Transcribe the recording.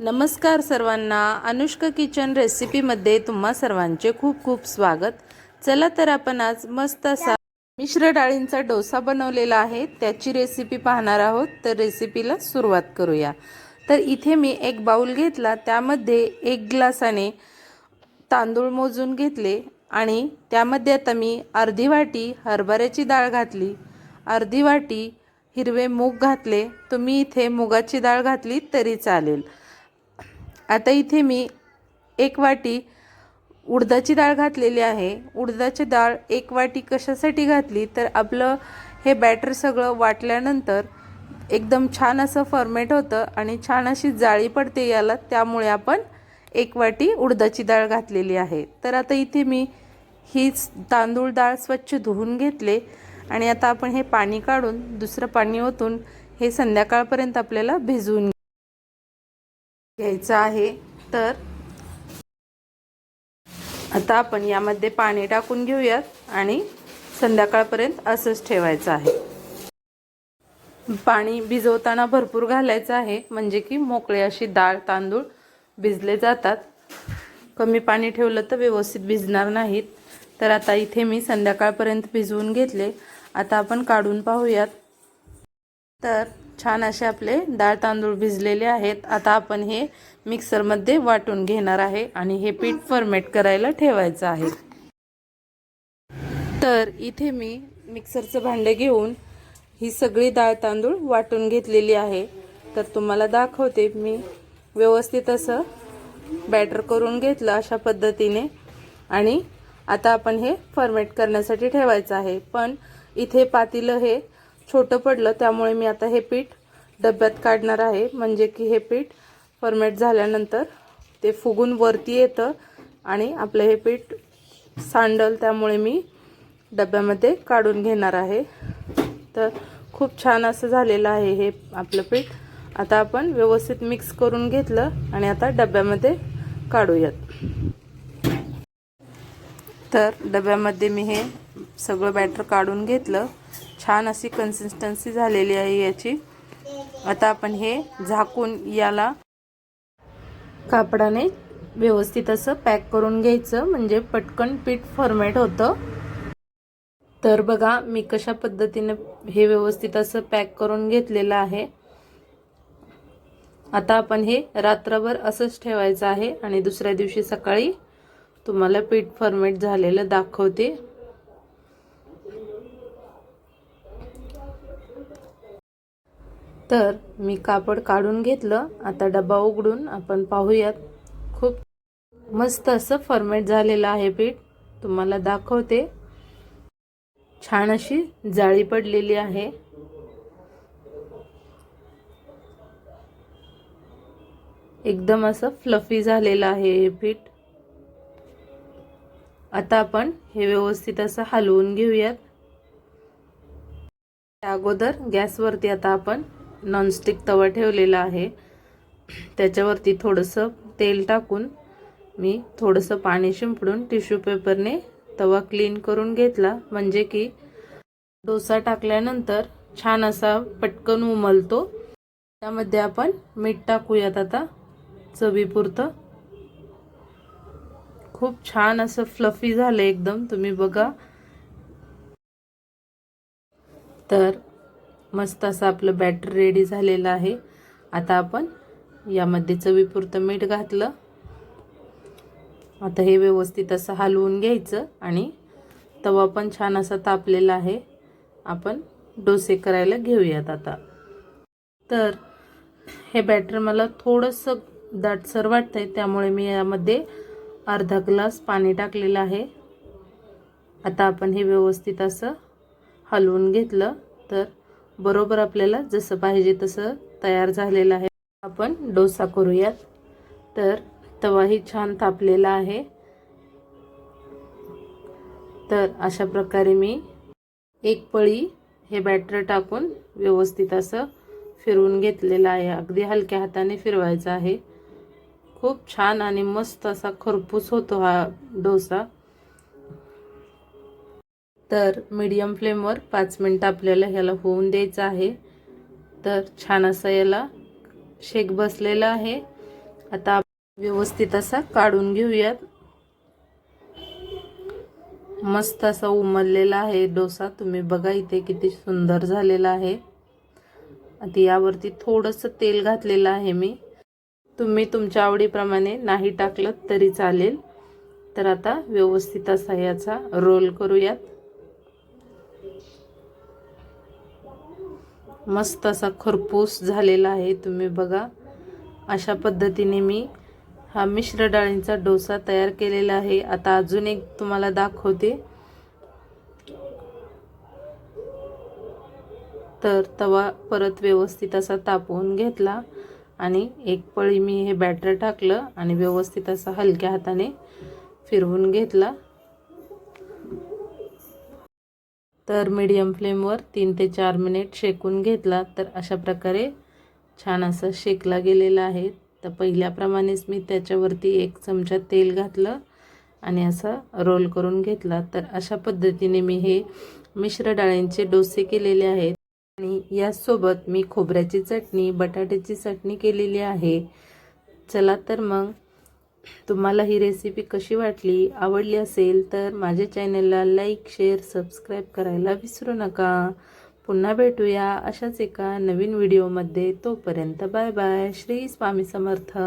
नमस्कार सर्वांना. अनुष्का किचन रेसिपीमध्ये तुम्हा सर्वांचे खूप खूप स्वागत. चला तर आपण आज मस्त असा मिश्र डाळींचा डोसा बनवलेला आहे. त्याची रेसिपी पाहणार आहोत. तर रेसिपीला सुरुवात करूया. तर इथे मी एक बाऊल घेतला. त्यामध्ये एक ग्लासाने तांदूळ मोजून घेतले आणि त्यामध्ये आता मी अर्धी वाटी हरभऱ्याची डाळ घातली. अर्धी वाटी हिरवे मूग घातले. तुम्ही इथे मुगाची डाळ घातली तरी चालेल. आता इथे मी एक वाटी उडदाची डाळ घातलेली आहे. उडदाची डाळ एक वाटी कशासाठी घातली? तर आपलं हे बॅटर सगळं वाटल्यानंतर एकदम छान असं फॉर्मेट होतं आणि छान अशी जाळी पडते याला. त्यामुळे आपण एक वाटी उडदाची डाळ घातलेली आहे. तर आता इथे मी हीच तांदूळ डाळ स्वच्छ धुवून घेतले आणि आता आपण हे पाणी काढून दुसरं पाणी ओतून हे संध्याकाळपर्यंत आपल्याला भिजवून घ्यायचं आहे. तर आता आपण यामध्ये पाणी टाकून घेऊयात आणि संध्याकाळपर्यंत असंच ठेवायचं आहे. पाणी भिजवताना भरपूर घालायचं आहे म्हणजे की मोकळे अशी डाळ तांदूळ भिजले जातात. कमी पाणी ठेवलं तर व्यवस्थित भिजणार नाहीत. तर आता इथे मी संध्याकाळपर्यंत भिजवून घेतले. आता आपण काढून पाहूयात. तर छान असे आपले डाळ तांदूळ भिजलेले आहेत. आता आपण हे मिक्सरमध्ये वाटून घेणार आहे आणि हे पीठ फर्मेट करायला ठेवायचं आहे. तर इथे मी मिक्सरचं भांडे घेऊन ही सगळी डाळ तांदूळ वाटून घेतलेली आहे. तर तुम्हाला दाखवते मी व्यवस्थित असं बॅटर करून घेतलं अशा पद्धतीने. आणि आता आपण हे फर्मेट करण्यासाठी ठेवायचं आहे. पण इथे पातीलं हे छोटं पडलं त्यामुळे मी आता हे पीठ डब्यात काढणार आहे. म्हणजे की हे पीठ फर्मेट झाल्यानंतर ते फुगून वरती येतं आणि आपलं हे पीठ सांडल त्यामुळे मी डब्यामध्ये काढून घेणार आहे. तर खूप छान असं झालेलं आहे हे आपलं पीठ. आता आपण व्यवस्थित मिक्स करून घेतलं आणि आता डब्यामध्ये काढूयात. तर डब्यामध्ये मी हे सगळं बॅटर काढून घेतलं. छान अशी कन्सिस्टन्सी झालेली आहे याची. आता आपण हे झाकून याला कापडाने व्यवस्थित असं पॅक करून घ्यायचं. म्हणजे पटकन पीठ फॉर्मेट होतं. तर बघा मी कशा पद्धतीने हे व्यवस्थित असं पॅक करून घेतलेलं आहे. आता आपण हे रात्रभर असंच ठेवायचं आहे. आणि दुसऱ्या दिवशी सकाळी तुम्हाला पीठ फॉर्मेट झालेलं दाखवते. तर मी कापड काढून घेतलं. आता डबा उघडून आपण पाहूयात. खूप मस्त असं फॉर्मेट झालेलं आहे पीठ. तुम्हाला दाखवते. छान अशी जाळी पडलेली आहे. एकदम असं फ्लफी झालेलं आहे हे पीठ. आता आपण हे व्यवस्थित असं हलवून घेऊयात. त्या अगोदर गॅसवरती आता आपण नॉनस्टिक तवा ठेवलेला आहे. त्याच्यावरती थोडंसं तेल टाकून मी थोडंसं पाणी शिंपडून टिश्यू पेपरने तवा क्लीन करून घेतला. म्हणजे की डोसा टाकल्यानंतर छान असा पटकन उमलतो. त्यामध्ये आपण मीठ टाकूयात आता चवीपुरतं. खूप छान असं फ्लफी झालं एकदम तुम्ही बघा. तर मस्त असं आपलं बॅटर रेडी झालेलं आहे. आता आपण यामध्ये चवीपुरतं मीठ घातलं. आता हे व्यवस्थित असं हलवून घ्यायचं आणि तवा पण छान असा तापलेला आहे. आपण डोसे करायला घेऊयात आता. तर हे बॅटर मला थोडंसं दाटसर वाटतं आहे त्यामुळे मी यामध्ये अर्धा ग्लास पाणी टाकलेलं आहे. आता आपण हे व्यवस्थित असं हलवून घेतलं तर बरोबर आपल्याला जसं पाहिजे तसं तयार झालेलं आहे. आपण डोसा करूयात. तर तवाही छान तापलेला आहे. तर अशा प्रकारे मी एक पळी हे बॅटर टाकून व्यवस्थित असं फिरवून घेतलेलं आहे. अगदी हलक्या हाताने फिरवायचं आहे. खूप छान आणि मस्त असा खरपूस होतो हा डोसा. तर मीडियम फ्लेमवर पाच मिनटं आपल्याला ह्याला होऊन द्यायचं आहे. तर छान असं याला शेक बसलेला आहे. आता व्यवस्थित असा काढून घेऊयात. मस्त असा उमललेला आहे डोसा. तुम्ही बघा इथे किती सुंदर झालेला आहे. आता यावरती थोडंसं तेल घातलेलं आहे मी. तुम्ही तुमच्या आवडीप्रमाणे नाही टाकलं तरी चालेल. तर आता व्यवस्थित असा याचा रोल करूयात. मस्त असा खरपूस झालेला आहे तुम्ही बघा. अशा पद्धतीने मी हा मिश्र डाळींचा डोसा तयार केलेला आहे. आता अजून एक तुम्हाला दाखवते. तर तवा परत व्यवस्थित असा तापवून घेतला आणि एक पळी मी हे बॅटर टाकलं आणि व्यवस्थित असा हलक्या हाताने फिरवून घेतला. तर मीडियम फ्लेमवर तीन ते चार मिनिट शेकून घेतला. तर अशा प्रकारे छान असं शेकला गेलेला आहे. तर पहिल्याप्रमाणेच मी त्याच्यावरती एक चमचा तेल घातलं आणि असा रोल करून घेतला. तर अशा पद्धतीने मी हे मिश्र डाळींचे डोसे केलेले आहेत. आणि यासोबत मी खोबऱ्याची चटणी बटाट्याची चटणी केलेली आहे. चला तर मग तुम्हाला ही रेसिपी कशी वाटली आवडली असेल तर माझ्या चॅनलला लाईक शेअर सबस्क्राईब करायला विसरू नका. पुन्हा भेटूया अशाच एका नवीन व्हिडिओमध्ये तोपर्यंत बाय बाय श्री स्वामी समर्थ.